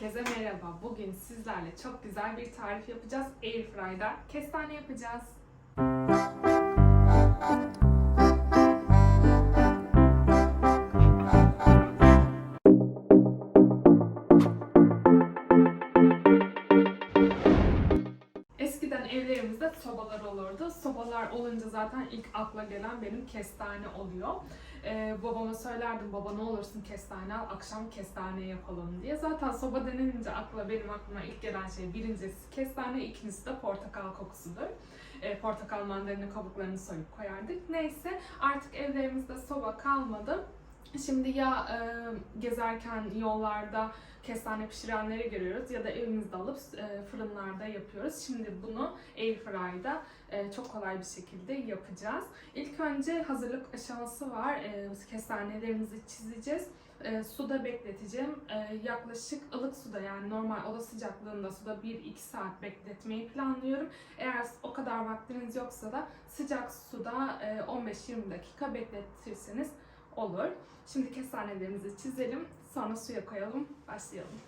Herkese merhaba. Bugün sizlerle çok güzel bir tarif yapacağız. Airfry'da kestane yapacağız. Evlerimizde sobalar olurdu. Sobalar olunca zaten ilk akla gelen benim kestane oluyor. Ee, babama söylerdim baba ne olursun kestane al akşam kestane yapalım diye. Zaten soba denilince akla benim aklıma ilk gelen şey birincisi kestane ikincisi de portakal kokusudur. Ee, portakal mandalina kabuklarını soyup koyardık. Neyse artık evlerimizde soba kalmadı. Şimdi ya e, gezerken yollarda kestane pişirenleri görüyoruz ya da evimizde alıp e, fırınlarda yapıyoruz. Şimdi bunu airfryer'da e, çok kolay bir şekilde yapacağız. İlk önce hazırlık aşaması var. E, kestanelerimizi çizeceğiz. E, suda bekleteceğim. E, yaklaşık ılık suda yani normal oda sıcaklığında suda 1-2 saat bekletmeyi planlıyorum. Eğer o kadar vaktiniz yoksa da sıcak suda e, 15-20 dakika bekletirseniz olur. Şimdi kestanelerimizi çizelim. Sonra suya koyalım. Başlayalım.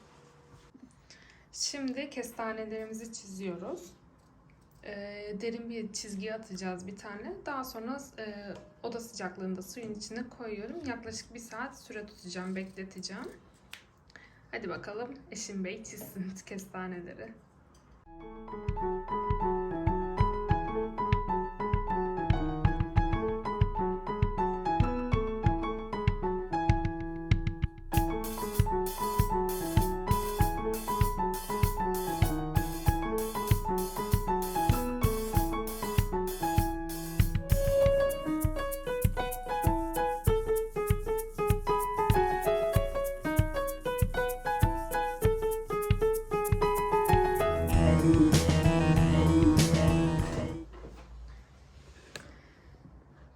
Şimdi kestanelerimizi çiziyoruz. Ee, derin bir çizgi atacağız bir tane. Daha sonra e, oda sıcaklığında suyun içine koyuyorum. Yaklaşık bir saat süre tutacağım, bekleteceğim. Hadi bakalım Eşim Bey çizsin kestaneleri.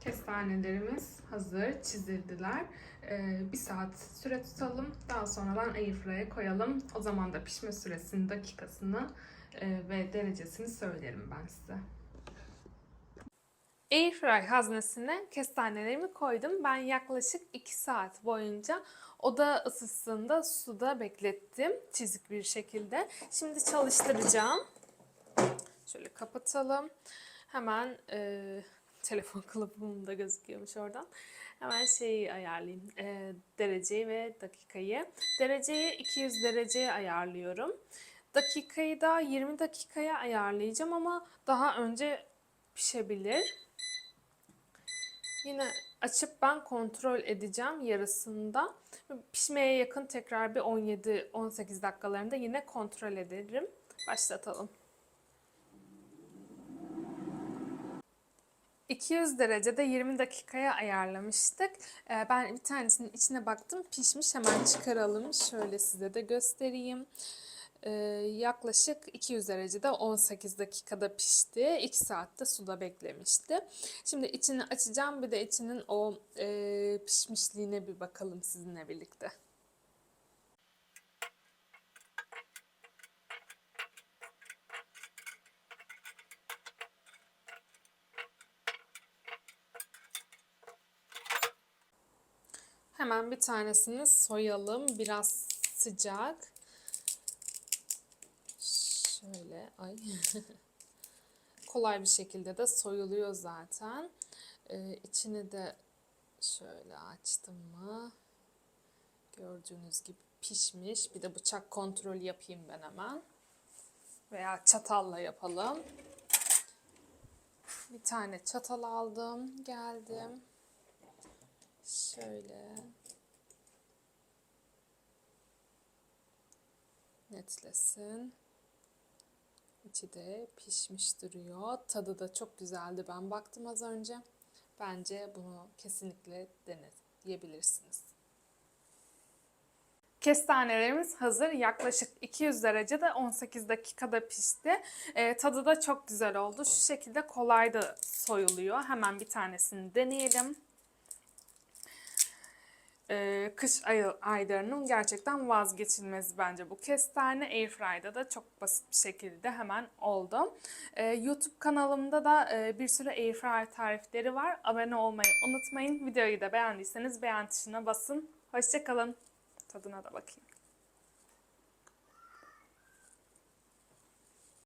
Kestanelerimiz hazır, çizildiler. Ee, bir saat süre tutalım. Daha sonradan airfryer'e koyalım. O zaman da pişme süresini, dakikasını e, ve derecesini söylerim ben size. Airfryer haznesine kestanelerimi koydum. Ben yaklaşık 2 saat boyunca oda ısısında suda beklettim çizik bir şekilde. Şimdi çalıştıracağım. Şöyle kapatalım. Hemen e, telefon kılıfım da gözüküyormuş oradan. Hemen şeyi ayarlayayım. E, dereceyi ve dakikayı. Dereceyi 200 dereceye ayarlıyorum. Dakikayı da 20 dakikaya ayarlayacağım ama daha önce pişebilir. Yine açıp ben kontrol edeceğim yarısında. Pişmeye yakın tekrar bir 17-18 dakikalarında yine kontrol ederim. Başlatalım. 200 derecede 20 dakikaya ayarlamıştık. Ee, Ben bir tanesinin içine baktım pişmiş. Hemen çıkaralım. Şöyle size de göstereyim. Ee, yaklaşık 200 derecede 18 dakikada pişti. 2 saatte suda beklemişti. Şimdi içini açacağım. Bir de içinin o e, pişmişliğine bir bakalım sizinle birlikte. Hemen bir tanesini soyalım. Biraz sıcak. Şöyle ay. Kolay bir şekilde de soyuluyor zaten. Ee, içini de şöyle açtım mı? Gördüğünüz gibi pişmiş. Bir de bıçak kontrol yapayım ben hemen. Veya çatalla yapalım. Bir tane çatal aldım. Geldim. Şöyle netlesin. İçi de pişmiş duruyor. Tadı da çok güzeldi. Ben baktım az önce. Bence bunu kesinlikle deneyebilirsiniz. Kestanelerimiz hazır. Yaklaşık 200 derecede 18 dakikada pişti. Ee, tadı da çok güzel oldu. Şu şekilde kolay da soyuluyor. Hemen bir tanesini deneyelim. Ee, kış ay aylarının gerçekten vazgeçilmezi bence bu kestane. Airfryer'da da çok basit bir şekilde hemen oldu. Ee, YouTube kanalımda da e, bir sürü airfryer tarifleri var. Abone olmayı unutmayın. Videoyu da beğendiyseniz beğen tuşuna basın. Hoşçakalın. Tadına da bakayım.